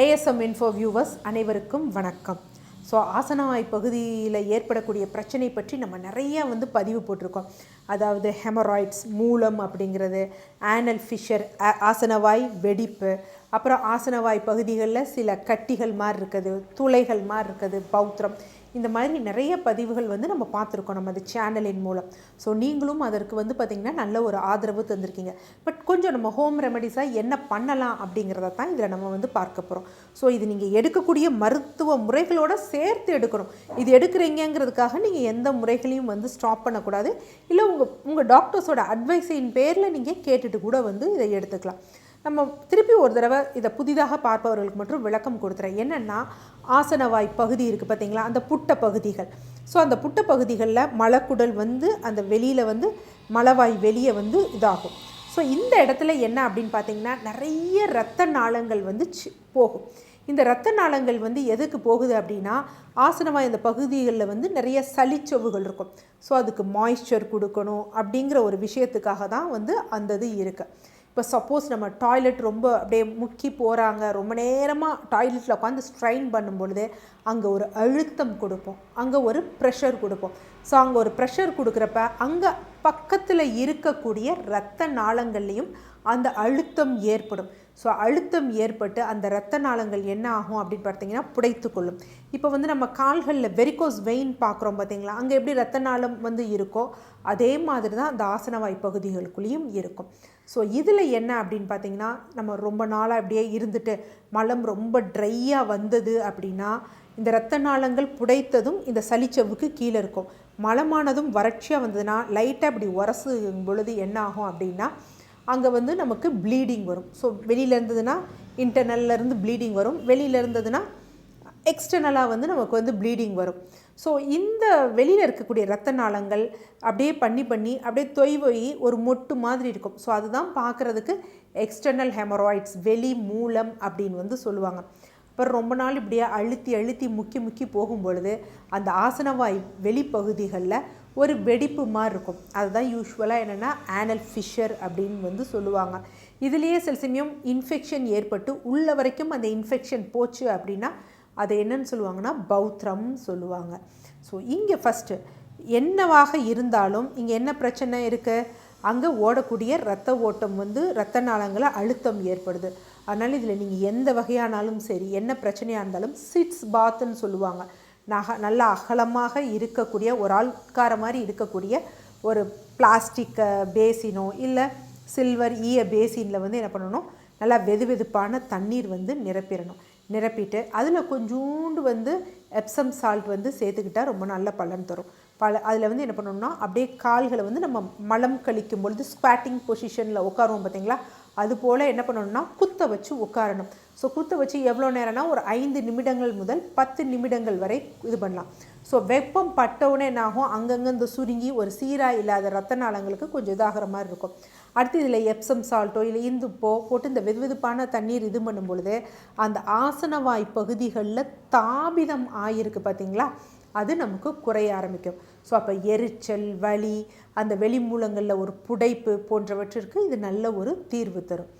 ASM info viewers அனைவருக்கும் வணக்கம். So ஆசனவாய் பகுதியில் ஏற்படக்கூடிய பிரச்சனை பற்றி நம்ம நிறைய வந்து பதிவு போட்டிருக்கோம். அதாவது ஹெமராய்ட்ஸ் மூலம் அப்படிங்கிறது ஆனல் ஃபிஷர் ஆசனவாய் வெடிப்பு அப்புறம் ஆசனவாய் பகுதிகளில் சில கட்டிகள் மாதிரி இருக்குது துளைகள் மாதிரி இருக்குது பௌத்திரம். இந்த மாதிரி நிறைய பதிவுகள் வந்து நம்ம பார்த்துருக்கோம் நம்ம அந்த சேனலின் மூலம். ஸோ நீங்களும் அதற்கு வந்து பார்த்திங்கன்னா நல்ல ஒரு ஆதரவு தந்திருக்கீங்க. பட் கொஞ்சம் நம்ம ஹோம் ரெமடிஸாக என்ன பண்ணலாம் அப்படிங்கிறத தான் இதில் நம்ம வந்து பார்க்க போகிறோம் ஸோ இது நீங்கள் எடுக்கக்கூடிய மருத்துவ முறைகளோடு சேர்த்து எடுக்கணும். இது எடுக்கிறீங்கிறதுக்காக நீங்கள் எந்த முறைகளையும் வந்து ஸ்டாப் பண்ணக்கூடாது. இல்லை உங்கள் உங்கள் டாக்டர்ஸோட அட்வைஸின் பேரில் நீங்கள் கேட்டுட்டு கூட வந்து இதை எடுத்துக்கலாம். நம்ம திருப்பி ஒரு தடவை இதை புதிதாக பார்ப்பவர்களுக்கு மட்டும் விளக்கம் கொடுத்துறேன். என்னென்னா ஆசனவாய் பகுதி இருக்குது பார்த்தீங்களா? அந்த புட்ட பகுதிகள். ஸோ அந்த புட்ட பகுதிகளில் மலக்குடல் வந்து அந்த வெளியில் வந்து மலவாய் வெளியே வந்து இதாகும். ஸோ இந்த இடத்துல என்ன அப்படின்னு பார்த்தீங்கன்னா நிறைய இரத்த நாளங்கள் வந்து சி- போகும். இந்த இரத்த நாளங்கள் வந்து எதுக்கு போகுது அப்படின்னா ஆசனவாய் இந்த பகுதிகளில் வந்து நிறைய சளிச்சவுகள் இருக்கும். ஸோ அதுக்கு மாய்ஸ்சர் கொடுக்கணும் அப்படிங்கிற ஒரு விஷயத்துக்காக தான் வந்து அந்த இது இருக்குது இப்போ சப்போஸ் நம்ம டாய்லெட் ரொம்ப அப்படியே முக்கி போகிறாங்க ரொம்ப நேரமாக டாய்லெட்டில் உட்காந்து ஸ்ட்ரைன் பண்ணும் பொழுது அங்கே ஒரு அழுத்தம் கொடுப்போம் அங்கே ஒரு ப்ரெஷர் கொடுப்போம். ஸோ அங்கே ஒரு ப்ரெஷர் கொடுக்குறப்ப அங்கே பக்கத்தில் இருக்கக்கூடிய இரத்த நாளங்கள்லேயும் அந்த அழுத்தம் ஏற்படும். ஸோ அழுத்தம் ஏற்பட்டு அந்த இரத்த நாளங்கள் என்ன ஆகும் அப்படின்னு பார்த்தீங்கன்னா புடைத்து கொள்ளும். இப்போ வந்து நம்ம கால்களில் வெரிகோஸ் வெயின் பார்க்குறோம் பார்த்தீங்களா? அங்கே எப்படி இரத்த நாளம் வந்து இருக்கோ அதே மாதிரி தான் அந்த ஆசனவாய் பகுதிகளுக்குள்ளேயும் இருக்கும். ஸோ இதில் என்ன அப்படின்னு பார்த்தீங்கன்னா நம்ம ரொம்ப நாளாக அப்படியே இருந்துட்டு மலம் ரொம்ப ட்ரையாக வந்தது அப்படின்னா இந்த இரத்த நாளங்கள் புடைத்ததும் இந்த சளிச்சவுக்கு கீழே இருக்கும். மலமானதும் வறட்சியாக வந்ததுன்னா லைட்டாக அப்படி உரசும் பொழுது என்ன ஆகும் அப்படின்னா அங்கே வந்து நமக்கு ப்ளீடிங் வரும். ஸோ வெளியில் இருந்ததுன்னா இன்டர்னல்லேருந்து இருந்து ப்ளீடிங் வரும். வெளியில் இருந்ததுன்னா எக்ஸ்டர்னலாக வந்து நமக்கு வந்து ப்ளீடிங் வரும். ஸோ இந்த வெளியில் இருக்கக்கூடிய இரத்த நாளங்கள் அப்படியே பண்ணி பண்ணி அப்படியே தொய்வொய் ஒரு மொட்டு மாதிரி இருக்கும். ஸோ அதுதான் பார்க்குறதுக்கு எக்ஸ்டர்னல் ஹெமராய்ட்ஸ் வெளி மூலம் அப்படின்னு வந்து சொல்லுவாங்க. அப்புறம் ரொம்ப நாள் இப்படியே அழுத்தி அழுத்தி முக்கி முக்கி போகும் பொழுது அந்த ஆசனவாய் வெளிப்பகுதிகளில் ஒரு வெடிப்பு மாதிரி இருக்கும். அதுதான் யூஸ்வலாக என்னென்னா ஆனல் ஃபிஷர் அப்படின்னு வந்து சொல்லுவாங்க. இதுலேயே சில சமயம் இன்ஃபெக்ஷன் ஏற்பட்டு உள்ள வரைக்கும் அந்த இன்ஃபெக்ஷன் போச்சு அப்படின்னா அதை என்னன்னு சொல்லுவாங்கன்னா பௌத்திரம் சொல்லுவாங்க. ஸோ இங்கே ஃபஸ்ட்டு என்னவாக இருந்தாலும் இங்கே என்ன பிரச்சனை இருக்குது அங்கே ஓடக்கூடிய இரத்த ஓட்டம் வந்து இரத்த நாளங்களில் அழுத்தம் ஏற்படுது. அதனால் இதில் நீங்கள் எந்த வகையானாலும் சரி என்ன பிரச்சனையாக இருந்தாலும் சிட்ஸ் பாத்துன்னு சொல்லுவாங்க. நக நல்ல அகலமாக இருக்கக்கூடிய ஒரு ஆள்கார மாதிரி இருக்கக்கூடிய ஒரு பிளாஸ்டிக் பேசினோ இல்லை சில்வர் ஈய பேசினில் வந்து என்ன பண்ணணும்? நல்லா வெது வெதுப்பான தண்ணீர் வந்து நிரப்பிடணும். நிரப்பிட்டு அதில் கொஞ்சோண்டு வந்து எப்சம் சால்ட் வந்து சேர்த்துக்கிட்டா ரொம்ப நல்ல பலன் தரும். பல அதில் வந்து என்ன பண்ணணும்னா அப்படியே கால்களை வந்து நம்ம மலம் கழிக்கும் பொழுது ஸ்குவாட்டிங் பொசிஷனில் உட்காருவோம் பார்த்தீங்களா? அது போல் என்ன பண்ணணும்னா குத்த வச்சு உட்காரணும். ஸோ குத்த வச்சு எவ்வளோ நேரம்னா ஒரு ஐந்து நிமிடங்கள் முதல் பத்து நிமிடங்கள் வரை இது பண்ணலாம். ஸோ வெப்பம் பட்டவுடனே என்ன ஆகும்? அங்கங்கே இந்த சுருங்கி ஒரு சீராக இல்லாத ரத்த நாளங்களுக்கு கொஞ்சம் இதாகிற மாதிரி இருக்கும். அடுத்து இதில் எப்சம் சால்ட்டோ இல்லை இந்துப்போ போட்டு இந்த வெதுவெதுப்பான தண்ணீர் இது பண்ணும் பொழுது அந்த ஆசனவாய் பகுதிகளில் தாபிதம் ஆகியிருக்கு பார்த்தீங்களா? அது நமக்கு குறைய ஆரம்பிக்கும். ஸோ அப்போ எரிச்சல் வலி அந்த வெளி மூலங்களில் ஒரு புடைப்பு போன்றவற்றிற்கு இது நல்ல ஒரு தீர்வு தரும்.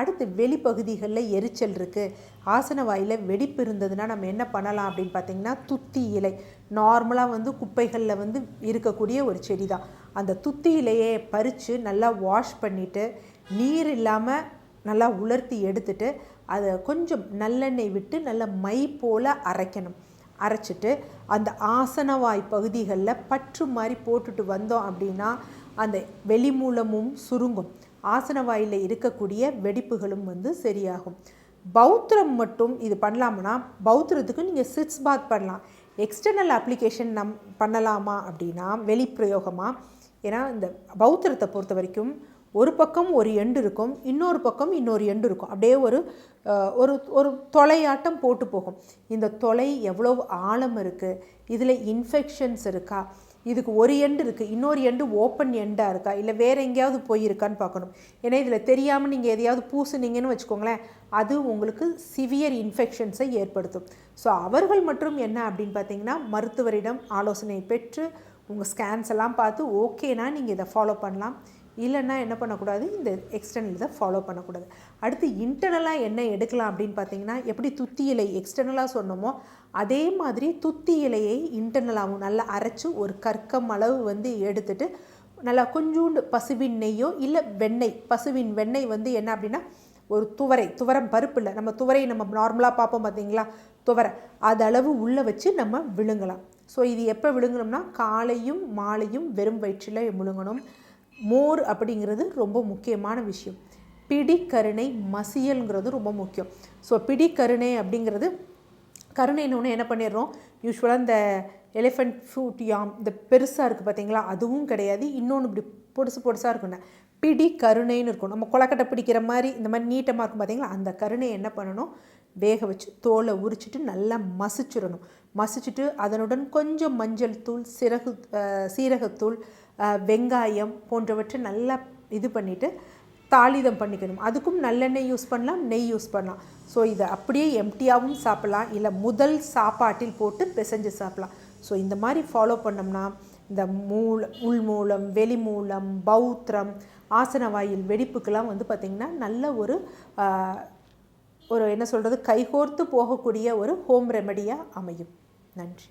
அடுத்து வெளிப்பகுதிகளில் எரிச்சல் இருக்குது ஆசன வாயில் வெடிப்பு இருந்ததுன்னா நம்ம என்ன பண்ணலாம் அப்படின்னு பார்த்தீங்கன்னா துத்தி இலை. நார்மலாக வந்து குப்பைகளில் வந்து இருக்கக்கூடிய ஒரு செடி தான் அந்த துத்தி இலையை பறித்து நல்லா வாஷ் பண்ணிவிட்டு நீர் இல்லாமல் நல்லா உலர்த்தி எடுத்துட்டு அதை கொஞ்சம் நல்லெண்ணெய் விட்டு நல்ல மை போல் அரைக்கணும். அரைச்சிட்டு அந்த ஆசனவாய் பகுதிகளில் பற்று மாதிரி போட்டுட்டு வந்தோம் அப்படின்னா அந்த வெளிமூலமும் சுருங்கும். ஆசன வாயிலில் இருக்கக்கூடிய வெடிப்புகளும் வந்து சரியாகும். பௌத்திரம் மட்டும் இது பண்ணலாம்னா பௌத்திரத்துக்கு நீங்கள் சிட்ஸ் பாத் பண்ணலாம். எக்ஸ்டர்னல் அப்ளிகேஷன் நம் பண்ணலாமா அப்படின்னா வெளிப்பிரயோகமாக ஏன்னா இந்த பௌத்திரத்தை பொறுத்த வரைக்கும் ஒரு பக்கம் ஒரு எண்டு இருக்கும் இன்னொரு பக்கம் இன்னொரு எண்டு இருக்கும். அப்படியே ஒரு ஒரு ஒரு தொலையாட்டம் போட்டு போகும். இந்த தொலை எவ்வளோ ஆழம் இருக்குது இதில் இன்ஃபெக்ஷன்ஸ் இருக்கா? இதுக்கு ஒரு எண்டு இருக்குது இன்னொரு எண்டு ஓப்பன் எண்டாக இருக்கா? இல்லை வேறு எங்கேயாவது போயிருக்கான்னு பார்க்கணும். ஏன்னா இதில் தெரியாமல் நீங்கள் எதையாவது பூசுனீங்கன்னு வச்சுக்கோங்களேன் அது உங்களுக்கு சிவியர் இன்ஃபெக்ஷன்ஸை ஏற்படுத்தும். ஸோ அவர்கள் மற்றும் என்ன அப்படின்னு பார்த்தீங்கன்னா மருத்துவரிடம் ஆலோசனை பெற்று உங்கள் ஸ்கேன்ஸ் எல்லாம் பார்த்து ஓகேனா நீங்கள் இதை ஃபாலோ பண்ணலாம். இல்லைன்னா என்ன பண்ணக்கூடாது? இந்த எக்ஸ்டர்னல் இதை ஃபாலோ பண்ணக்கூடாது. அடுத்து இன்டர்னலாக என்ன எடுக்கலாம் அப்படின்னு பார்த்தீங்கன்னா எப்படி துத்தி இலை எக்ஸ்டர்னலாக சொன்னோமோ அதே மாதிரி துத்தி இலையை இன்டர்னலாகவும் நல்லா அரைச்சி ஒரு கற்கம் அளவு வந்து எடுத்துட்டு நல்லா கொஞ்சோண்டு பசுவின் நெய்யோ இல்லை வெண்ணெய் பசுவின் வெண்ணெய் வந்து என்ன அப்படின்னா ஒரு துவரை துவரம் பருப்பு இல்லை. நம்ம துவரை நம்ம நார்மலாக பார்ப்போம் பார்த்தீங்களா? துவரை. அது அளவு உள்ளே வச்சு நம்ம விழுங்கலாம். ஸோ இது எப்போ விழுங்கணும்னா காலையும் மாலையும் வெறும் வயிற்றில் விழுங்கணும் மோர் அப்படிங்கிறது ரொம்ப முக்கியமான விஷயம். பிடி கருணை மசியல்ங்கிறது ரொம்ப முக்கியம். ஸோ பிடி கருணை அப்படிங்கிறது கருணைன்னு என்ன பண்ணிடுறோம்? யூஸ்வலாக இந்த எலிஃபெண்ட் ஃப்ரூட் யாம் இந்த பெருசாக இருக்குது பார்த்தீங்களா அதுவும் கிடையாது. இன்னொன்று இப்படி பொடுசு பொடுசாக இருக்குண்ணே பிடி கருணைன்னு இருக்கும். நம்ம கொலக்கட்டை பிடிக்கிற மாதிரி இந்த மாதிரி நீட்டமாக இருக்கும் பார்த்தீங்களா அந்த கருணையை என்ன பண்ணணும்? வேக வச்சு தோலை உரிச்சிட்டு நல்லா மசிச்சிடணும். மசிச்சுட்டு அதனுடன் கொஞ்சம் மஞ்சள் தூள் சிறகு சீரகத்தூள் வெங்காயம் போன்றவற்றை நல்லா இது பண்ணிவிட்டு தாளிதம் பண்ணிக்கணும். அதுக்கும் நல்லெண்ணெய் யூஸ் பண்ணலாம் நெய் யூஸ் பண்ணலாம். ஸோ இதை அப்படியே எம்டியாகவும் சாப்பிட்லாம். இல்லை முதல் சாப்பாட்டில் போட்டு பிசைஞ்சு சாப்பிட்லாம். ஸோ இந்த மாதிரி ஃபாலோ பண்ணோம்னா இந்த மூல உள் மூலம் வெளி மூலம் பௌத்திரம் ஆசன வாயில் வெடிப்புக்கெல்லாம் வந்து பார்த்திங்கன்னா நல்ல ஒரு ஒரு என்ன சொல்கிறது கைகோர்த்து போகக்கூடிய ஒரு ஹோம் ரெமடியாக அமையும். நன்றி.